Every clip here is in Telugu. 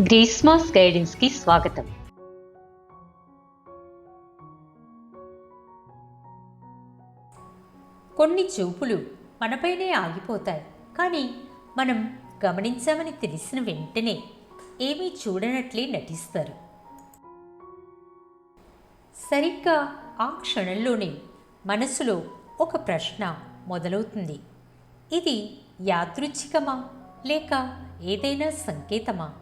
గ్రీస్మాస్ గైడెన్స్కి స్వాగతం. కొన్ని చూపులు మనపైనే ఆగిపోతాయి కానీ మనం గమనించామని తెలిసిన వెంటనే ఏమీ చూడనట్లే నటిస్తారు. సరిగ్గా ఆ క్షణంలోనే మనసులో ఒక ప్రశ్న మొదలవుతుంది. ఇది యాదృచ్ఛికమా లేక ఏదైనా సంకేతమా?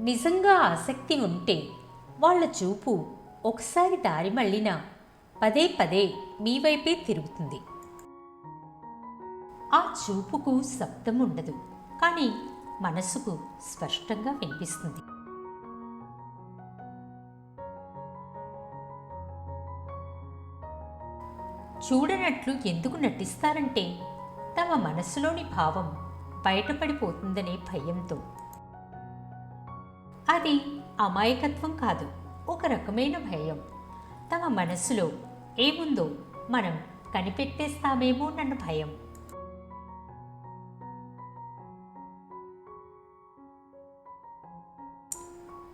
నిజంగా ఆసక్తి ఉంటే వాళ్ళ చూపు ఒకసారి దారి మళ్ళినా పదే పదే మీ వైపే తిరుగుతుంది. ఆ చూపుకు శబ్దం ఉండదు కానీ మనసుకు స్పష్టంగా వినిపిస్తుంది. చూడనట్లు ఎందుకు నటిస్తారంటే తమ మనసులోని భావం బయటపడిపోతుందనే భయంతో. అది అమాయకత్వం కాదు ఒక రకమైన భయం. తమ మనసులో ఏముందో మనం కనిపెట్టేస్తామేమో నన్ను భయం.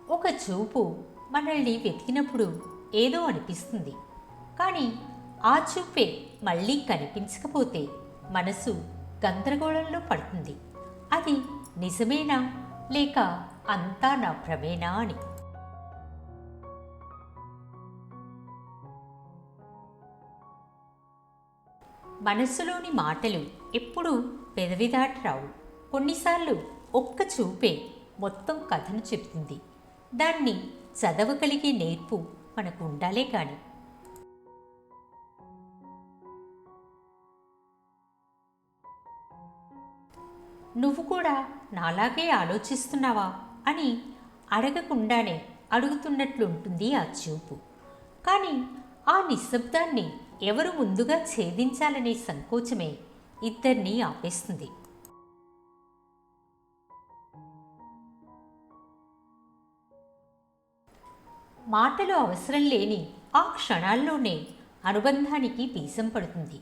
ఒక చూపు మనల్ని వెతికినప్పుడు ఏదో అనిపిస్తుంది. కానీ ఆ చూపే మళ్ళీ కనిపించకపోతే మనసు గందరగోళంలో పడుతుంది. అది నిజమేనా లేక అంతా నా భ్రమేనా అని. మనసులోని మాటలు ఎప్పుడూ పెదవి దాటి రావు. కొన్నిసార్లు ఒక్క చూపే మొత్తం కథను చెప్తుంది. దాన్ని చదవగలిగే నేర్పు మనకు ఉండాలే కానీ. నువ్వు కూడా నాలాగే ఆలోచిస్తున్నావా? అని అడగకుండానే అడుగుతున్నట్లు ఉంటుంది ఆ చూపు. కానీ ఆ నిశ్శబ్దాన్ని ఎవరు ముందుగా ఛేదించాలనే సంకోచమే ఇద్దరినీ ఆపేస్తుంది. మాటలు అవసరం లేని ఆ క్షణాల్లోనే అనుబంధానికి బీజం పడుతుంది.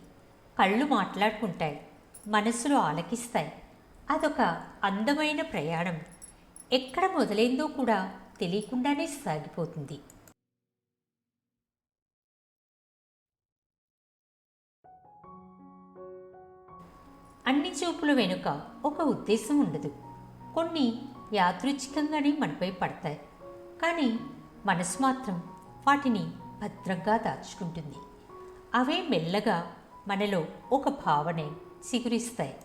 కళ్ళు మాట్లాడుకుంటాయి మనసులు ఆలకిస్తాయి. అదొక అందమైన ప్రయాణం. ఎక్కడ మొదలైందో కూడా తెలియకుండానే సాగిపోతుంది. అన్ని చూపుల వెనుక ఒక ఉద్దేశం ఉండదు. కొన్ని యాదృచ్ఛికంగానే మనపై పడతాయి. కానీ మనసు మాత్రం వాటిని భద్రంగా దాచుకుంటుంది. అవే మెల్లగా మనలో ఒక భావనే చిగురిస్తాయి.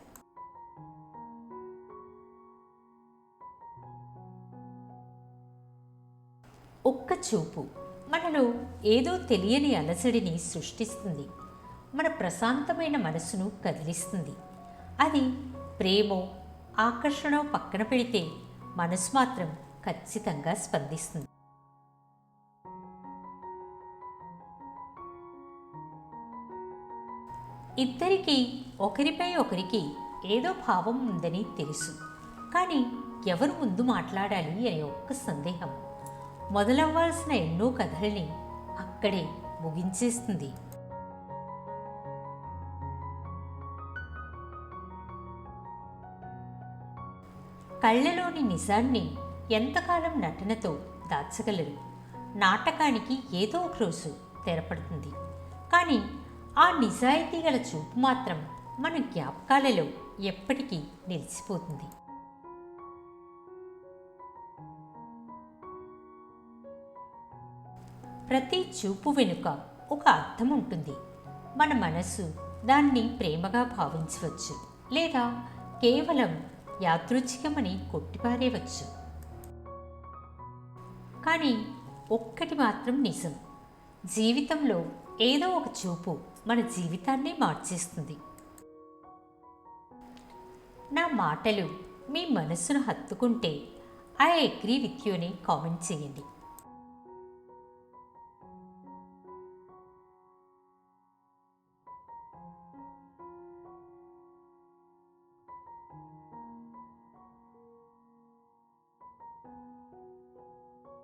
ఒక్క చూపు. మనలో ఏదో తెలియని అలసడిని సృష్టిస్తుంది. మన ప్రశాంతమైన మనసును కదిలిస్తుంది. అది ప్రేమో ఆకర్షణ పక్కన పెడితే మనసు మాత్రం ఖచ్చితంగా స్పందిస్తుంది. ఇద్దరికీ ఒకరిపై ఒకరికి ఏదో భావం ఉందని తెలుసు. కానీ ఎవరు ముందు మాట్లాడాలి అనే ఒక్క సందేహం. మొదలవ్వాల్సిన ఎన్నో కథల్ని అక్కడే ముగించేస్తుంది. కళ్ళలోని నిజాన్ని ఎంతకాలం నటనతో దాచగలరు? నాటకానికి ఏదో ఒక రోజు తెరపడుతుంది. కానీ ఆ నిజాయితీ గల చూపు మాత్రం మన జ్ఞాపకాలలో ఎప్పటికీ నిలిచిపోతుంది. ప్రతి చూపు వెనుక ఒక అర్థం ఉంటుంది. మన మనసు దాన్ని ప్రేమగా భావించవచ్చు లేదా కేవలం యాదృచ్ఛికమని కొట్టిపారేవచ్చు కానీ ఒక్కటి మాత్రం నిజం. జీవితంలో ఏదో ఒక చూపు మన జీవితాన్నే మార్చేస్తుంది. నా మాటలు మీ మనస్సును హత్తుకుంటే ఐ అగ్రీ విత్ యూని కామెంట్ చేయండి.